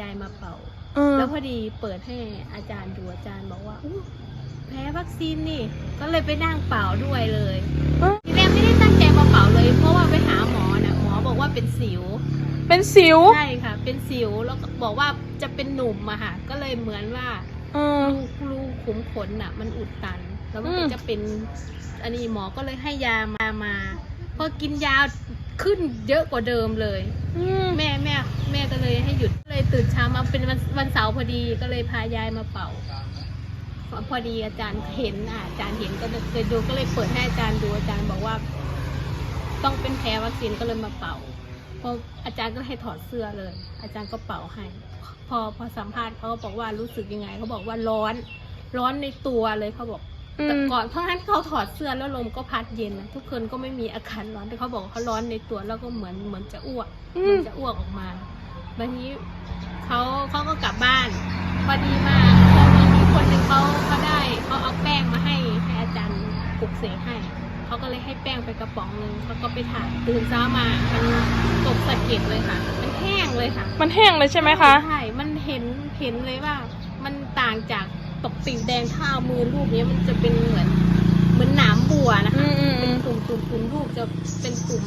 ยายมาเป่า เออ แล้วพอดีเปิดให้อาจารย์ดูอาจารย์บอกว่าอู้แพ้วัคซีนนี่ ก็เลยไปนั่งเป่าด้วยเลยเอ้ย ทีแรกไม่ได้ตั้งใจมาเป่าเลย เพราะว่าไปหาหมอนะหมอบอกว่าเป็นสิว เป็นสิว ใช่ค่ะ เป็นสิวแล้วก็บอกว่าจะเป็นหนุ่มอะค่ะ ก็เลยเหมือนว่าเออ รูรูขุมขนน่ะมันอุดตัน แล้วมันอืก็มจะเป็น อันนี้หมอก็เลยให้ยามามา พอกินยาขึ้นเยอะกว่าเดิมเลยอืม แม่แม่แม่ก็เลยให้หยุดเลยตื่นเช้ามาเป็นวันวันเสาร์พอดีก็เลยพายายมาเป่า พอดีอาจารย์เห็นอะอาจารย์เห็นก็เลยดูก็เลยเปิดให้อาจารย์ดูอาจารย์บอกว่า ต้องเป็นแพ้วัคซีนก็เลยมาเป่าพออาจารย์ก็ให้ถอดเสื้อเลย อาจารย์ก็เป่าให้ พอพอสัมภาษณ์เขาก็บอกว่ารู้สึกยังไงเขาบอกว่าร้อน ร้อนในตัวเลยเขาบอก แต่มก่อนเพราะฉะนั้นเขาถอดเสื้อแล้วลมก็พัดเย็นนะทุกคนก็ไม่มีอาการร้อนแต่เขาบอกว่าเขาร้อนในตัวแล้วก็เหมือนเหมือนจะอ้วกอืเหมืมอนจะอ้วกออกมาวันนี้เขาเขาก็กลับบ้านพอดีมากพอมีมีคนหนึ่งเขาเขาได้เขาเอาแป้งมาให้ให้อาจารย์ปลุกเสกให้เขาก็เลยให้แป้งไปกระป๋องหนึ่งเขาก็ไปถ่ายตื่นเช้ามามันตกสะเก็ดเลยค่ะ มันแห้งเลยค่ะ มันแห้งเลยใช่ไหมคะใช่มันเห็นเห็นเลยว่า มันต่างจาก ตกติ่งแดงถ้าเอามือลูกเนี้ยมันจะเป็นเหมือนเหมือนหนามบัวนะอืคะมอืมเป็อืนม ตุ่มตุ่มตุ่มลูกจะเป็นตุ่ม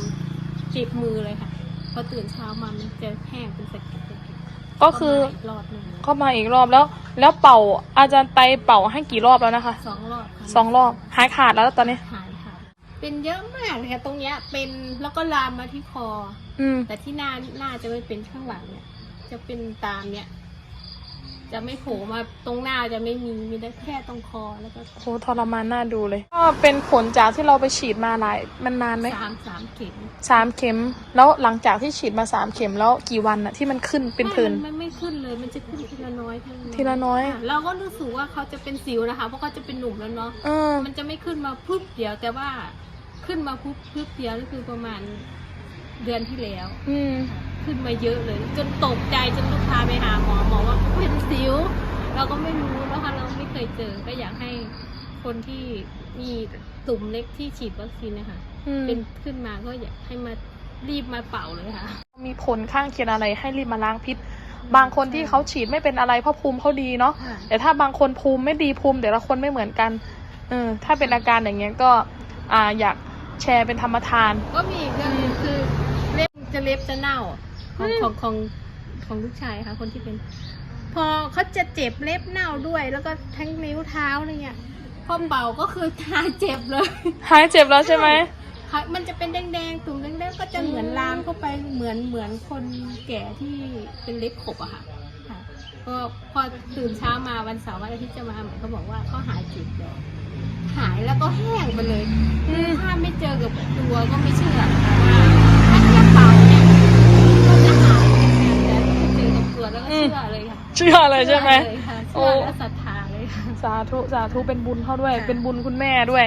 จีบมือเลยค่ะพอตื่นเช้ามามันจะแห้งเป็นสะเก็ดสะเก็ดก็คือเข้ามาอีกรอบหนึ่งเข้ามาอีกรอบแล้ว แล้วเป่าอาจารย์ไตเป่าให้กี่รอบแล้วนะคะสองรอบค่ะ สองรอบหายขาดแล้วตอนนี้ หายค่ะ เป็นเยอะมากเลยค่ะตรงเนี้ยเป็นแล้วก็ลามมาที่คอ อืม แต่ที่หน้าหน้าจะไม่เป็นข้างหลังเนี่ย จะเป็นตามเนี่ย จะไม่โผล่มาตรงหน้าจะไม่มีมีได้แค่ตรงคอแล้วก็โหทรมานน่าดูเลย ก็เป็นผลจากที่เราไปฉีดมาหลายมันนานไหมสามสามเข็มสามเข็ม แล้วหลังจากที่ฉีดมาสามเข็มแล้วกี่วันอะที่มันขึ้นเป็นผื่น ไม่มันไม่ขึ้นเลยมันจะขึ้นทีละน้อยทีละน้อยค่ะเราก็รู้สึกว่าเขาจะเป็นสิวนะคะ เพราะเขาจะเป็นหนุ่มแล้วเนาะเออ มันจะไม่ขึ้นมาพุบเดียวแต่ว่าขึ้นมาพุบพุบเดียวนี่คือประมาณเดือนที่แล้ว อืม ขึ้นมาเยอะเลย จนตกใจจนลูกพาไปหาหมอหมอว่าเป็นสิว เราก็ไม่รู้นะคะเราไม่เคยเจอก็อยากให้คนที่มีตุ่มเล็กที่ฉีดวัคซีนนะคะอืมเป็นขึ้นมาก็อยากให้มารีบมาเป่าเลยค่ะ มีผลข้างเคียงอะไรให้รีบมาล้างพิษ บางคนที่เขาฉีดไม่เป็นอะไรเพราะภูมิเขาดีเนาะ ค่ะแต่ถ้าบางคนภูมิไม่ดีภูมิแต่ละคนไม่เหมือนกัน เออ ถ้าเป็นอาการอย่างเงี้ยก็ อ่าอยากแชร์เป็นธรรมทาน ก็มีอีกเรื่องหนึงคือเล็บจะเล็บจะเน่า ของอืมของของของลูกชายค่ะ คนที่เป็น พอเขาจะเจ็บเล็บเน่าด้วย แล้วก็ทั้งนิ้วเท้าอะไรเงี้ยพอเป่าก็คือทาเจ็บเลย หายเจ็บแล้วใช่ไหมค่ะมันจะเป็นแดงๆตุ่มแดงๆก็จะเหมือนลามเข้าไปเหมือนเหมือนคนแก่ที่เป็นเล็บขบอะค่ะค่ะก็พอตื่นเช้ามาวันเสาร์วันอาทิตย์จะมาเหมือนเขาบอกว่าเขาหายเจ็บแล้วหายแล้วก็แห้งไปเลยอืมถ้าไม่เจอกับตัวก็ไม่เชื่อแต่ว่าถ้าแค่เป่าเนี่ยก็จะหายแต่ถ้าเจอกับตัวแล้วก็ เชื่อเลยค่ะเชื่อเลยใช่ไหม เชื่อเลยค่ะโอ้เชื่อและศรัทธาเลยค่ะ สาธุ สาธุ เป็นบุญเขาด้วยค่ะเป็นบุญคุณแม่ด้วย